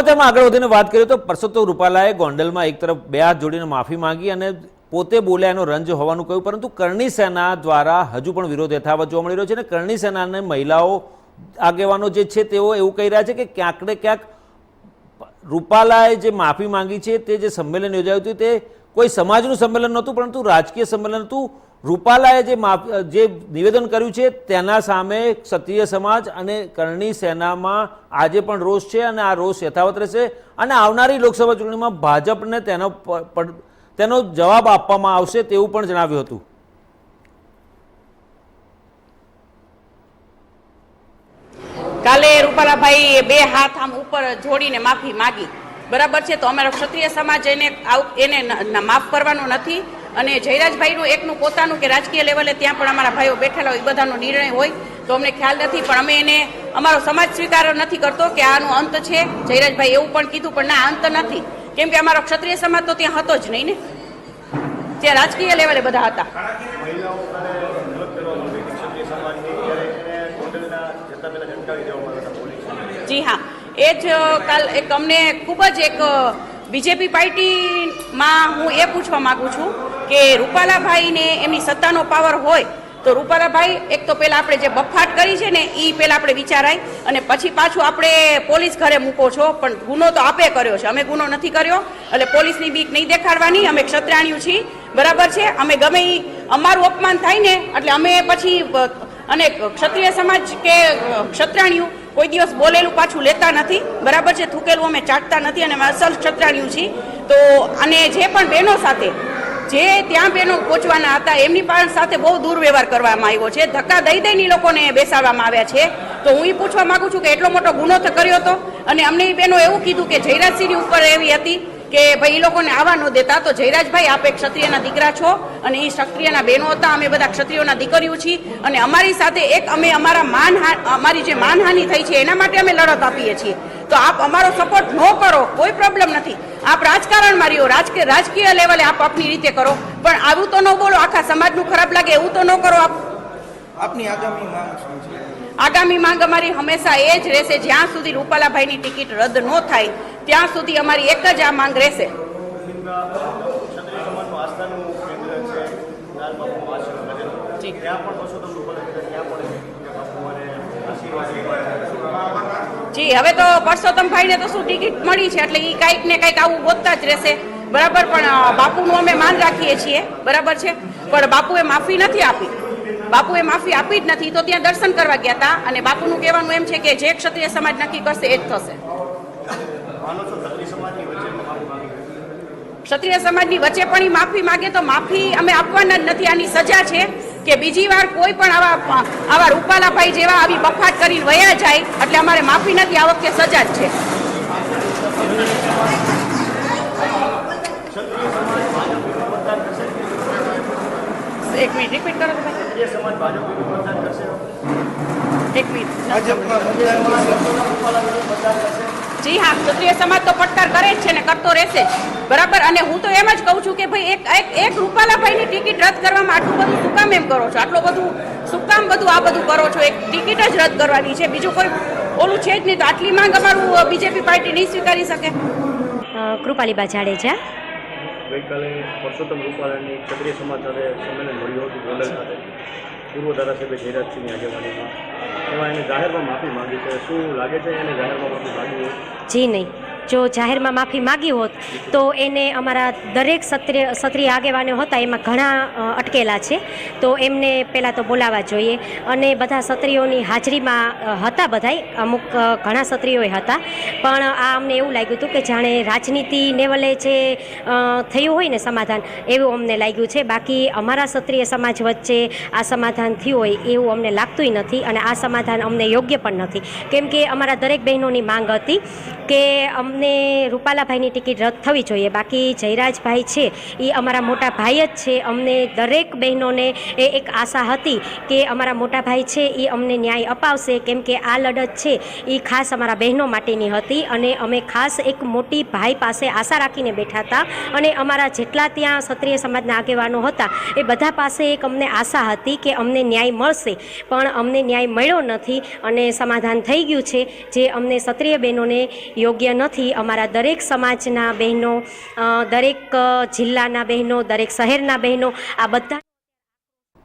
સમાચારમાં આગળ વધીને વાત કરીએ તો પરસોત્તમ રૂપાલાએ ગોંડલમાં એક તરફ બે હાથ જોડીને માફી માંગી અને પોતે બોલ્યા એનો રંજ હોવાનું કહ્યું, પરંતુ કરણી સેના દ્વારા હજુ પણ વિરોધ યથાવત જોવા મળી રહ્યો છે અને કરણી સેનાને મહિલાઓ આગેવાનો જે છે તેઓ એવું કહી રહ્યા છે કે ક્યાંક ને ક્યાંક રૂપાલાએ જે માફી માંગી છે તે જે સંમેલન યોજાયું હતું તે કોઈ સમાજનું સંમેલન નહોતું, પરંતુ રાજકીય સંમેલન હતું. રૂપાલાએ જે માફ, જે નિવેદન કર્યું છે, તેના સામે ક્ષત્રિય સમાજ અને કરણી સેનામાં આજે પણ રોષ છે અને આ રોષ યથાવત રહેશે. અને આવનારી લોકસભા ચૂંટણીમાં ભાજપને તેનો તેનો જવાબ આપવામાં આવશે તેવું પણ જણાવ્યું હતું. કાલે રૂપાલાભાઈ બે હાથ આમ ઉપર જોડીને માફી માગી. બરાબર છે, તો અમારો ક્ષત્રિય સમાજ એને એને માફ કરવાનો નથી. અને જયરાજભાઈનું એકનું પોતાનું કે રાજકીય લેવલે ત્યાં પણ અમારા ભાઈઓ બેઠેલા હોય એ બધાનો નિર્ણય હોય તો અમને ખ્યાલ નથી. પણ અમે એને અમારો સમાજ સ્વીકાર નથી કરતો કે આનો અંત છે. જયરાજભાઈ એવું પણ કીધું પણ ના અંત નથી. કેમ કે અમારો ક્ષત્રિય સમાજ તો ત્યાં હતો જ નહીં ને. ત્યાં રાજકીય લેવલે બધા હતા. જી હા. એ જ કાલ એક અમને ખૂબ જ એક બીજેપી પાર્ટીમાં હું એ પૂછવા માંગુ છું કે રૂપાલાભાઈને એમની સત્તાનો પાવર હોય તો રૂપાલાભાઈ, એક તો પહેલાં આપણે જે બફાટ કરી છે ને એ પહેલાં આપણે વિચારાય અને પછી પાછું આપણે પોલીસ ઘરે મૂકો છો. પણ ગુનો તો આપે કર્યો છે. અમે ગુનો નથી કર્યો. એટલે પોલીસની બીક નહીં દેખાડવાની. અમે ક્ષત્રાણીઓ છીએ. બરાબર છે? અમે ગમે અમારું અપમાન થાય ને, એટલે અમે પછી, અને ક્ષત્રિય સમાજ કે ક્ષત્રાણીઓ કોઈ દિવસ બોલેલું પાછું લેતા નથી. બરાબર છે? થૂકેલું અમે ચાટતા નથી અને અસલ છત્રાણ્યું છીએ. તો અને જે પણ બહેનો સાથે, જે ત્યાં બહેનો પહોંચવાના હતા, એમની પણ સાથે બહુ દુર્વ્યવહાર કરવામાં આવ્યો છે. ધક્કા દઈ દઈને લોકોને બેસાડવામાં આવ્યા છે. તો હું એ પૂછવા માંગુ છું કે એટલો મોટો ગુનો તો કર્યો હતો અને અમને એ બહેનો એવું કીધું કે જયરાજસિંહની ઉપર એવી હતી કે ભાઈ એ લોકોને આવવા ન દેતા. તો જયરાજભાઈ આપ એક ક્ષત્રિયના દીકરા છો અને એ ક્ષત્રિયના બહેનો હતા. અમે બધા ક્ષત્રિયોના દીકરીઓ છીએ. અને અમારી સાથે એક અમે અમારા માન અમારી જે માનહાનિ થઈ છે એના માટે અમે લડત આપીએ છીએ. તો આપ અમારો સપોર્ટ ન કરો. કોઈ પ્રોબ્લેમ નથી. આપ રાજકારણ માર્યો. રાજકીય રાજકીય લેવલે આપ આપની રીતે કરો. પણ આવું તો ન બોલો. આખા સમાજનું ખરાબ લાગે એવું તો ન કરો આપ. આપની આગામી માંગ શું છે? આગામી માંગ અમારી હંમેશા એ જ રહેશે જ્યાં સુધી રૂપાલાભાઈની ટિકિટ રદ ન થાય. ત્યાં સુધી અમારી એક જ આ માંગ રહેશે. જી. હવે તો પરસોત્તમભાઈને તો શું ટિકિટ મળી છે? એટલે એ કાંઈક ને કાંઈક આવું ગોતતા જ રહેશે. બરાબર પણ બાપુનું અમે માન રાખીએ છીએ. બરાબર છે? પણ બાપુએ માફી નથી આપી. બાપુએ માફી આપી જ નથી તો ત્યાં દર્શન કરવા ગયા હતા અને બાપુનું કહેવાનું એમ છે કે જે ક્ષત્રિય સમાજ નક્કી કરશે એ જ થશે. ક્ષત્રિય સમાજની વચ્ચે પણ એ માફી માગે તો માફી અમે આપવાના જ નથી. આની સજા છે કે બીજી વાર કોઈ પણ આવા આવા રૂપાલાભાઈ જેવા આવી બફાટ કરી વયા જાય એટલે અમારે માફી નથી. આ વખતે સજા જ છે. એક મિનિટ રિપીટ કરો ભાઈ ક્ષત્રિય સમાજ ભાજપ મતદાન કરશે? એક મિનિટ. જી હા ક્ષત્રિય સમાજ તો પડકાર કરે જ છે ને કરતો રહેશે બરાબર? અને હું તો એમ જ કહું છું કે ભાઈ એક એક એક રૂપાલાભાઈની ટિકિટ રદ કરવામાં આટલું બધું શું કામ એમ કરો છો? આટલું બધું શું કામ બધું આ બધું કરો છો? એક ટિકિટ જ રદ કરવાની છે. બીજું કોઈ ઓલું છે જ નહીં તો આટલી માંગ અમારું બીજેપી પાર્ટી નહીં સ્વીકારી શકે. કૃપાલીબા જાડેજા. ગઈકાલે પરસોત્તમ રૂપાલાની ક્ષત્રિય સમાજ સાથે સંમેલન મળ્યું હતું ગોંડલ ખાતે. પૂર્વ ધારાસભ્ય જયરાજસિંહની આગેવાનીમાં. એમાં એને જાહેરમાં માફી માંગી છે. શું લાગે છે એને જાહેરમાં માફી માંગી જી નહીં. જો જાહેરમાં માફી માગી હોત, તો એને અમારા દરેક ક્ષત્રિય ક્ષત્રિય આગેવાનો હતા, એમાં ઘણા અટકેલા છે. તો એમને પહેલાં તો બોલાવવા જોઈએ. અને બધા ક્ષત્રિયોની હાજરીમાં હતા બધાય. અમુક ઘણા ક્ષત્રિયોએ હતા. પણ આ અમને એવું લાગ્યું હતું કે જાણે રાજનીતિ લેવલે જે થયું હોય ને સમાધાન, એવું અમને લાગ્યું છે. બાકી અમારા ક્ષત્રિય સમાજ વચ્ચે આ સમાધાન થયું હોય, એવું અમને લાગતુંય નથી અને આ સમાધાન અમને યોગ્ય પણ નથી. કેમ કે અમારા દરેક બહેનોની માંગ હતી કે અમને રૂપાલાભાઈની ટિકિટ રદ થવી જોઈએ. બાકી જયરાજભાઈ છે, એ અમારા મોટા ભાઈ જ છે. અમને દરેક બહેનોને એ એક આશા હતી કે અમારા મોટા ભાઈ છે, એ અમને ન્યાય અપાવશે. કેમ કે આ લડત છે, એ ખાસ અમારા બહેનો માટેની હતી અને અમે ખાસ એક મોટી ભાઈ પાસે આશા રાખીને બેઠા હતા અને અમારા જેટલા ત્યાં ક્ષત્રિય સમાજના આગેવાનો હતા, એ બધા પાસે એક અમને આશા હતી કે અમને ન્યાય મળશે. પણ અમને ન્યાય મળ્યો નથી અને સમાધાન થઈ ગયું છે, જે અમને ક્ષત્રિય બહેનોને યોગ્ય નથી. વતી અમારા દરેક સમાજના બહેનો દરેક જિલ્લાના બહેનો દરેક શહેરના બહેનો આ બધા